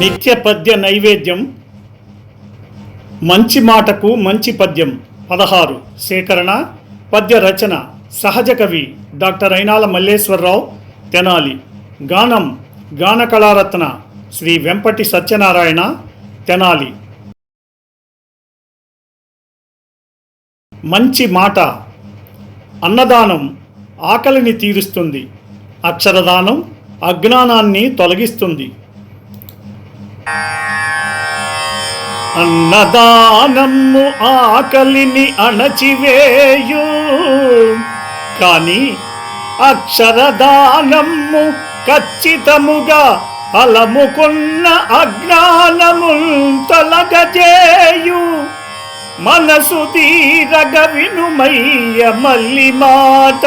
నిత్య పద్య నైవేద్యం. మంచి మాటకు మంచి పద్యం. పదహారు. సేకరణ పద్య రచన. సహజ కవి డాక్టర్ అయినాల మల్లేశ్వరరావు తెనాలి. గానం గాన కళారత్న. శ్రీ వెంపటి సత్యనారాయణ తెనాలి. మంచి మాట. అన్నదానం ఆకలిని తీరుస్తుంది. అక్షరదానం అజ్ఞానాన్ని తొలగిస్తుంది. అన్నదానము ఆకలిని అణచివేయు కాని అక్షరదానము ఖచ్చితముగా ఫలముకున్న అజ్ఞానము తొలగజేయు. మనసు తీరగ వినుమయ్య మల్లి మాట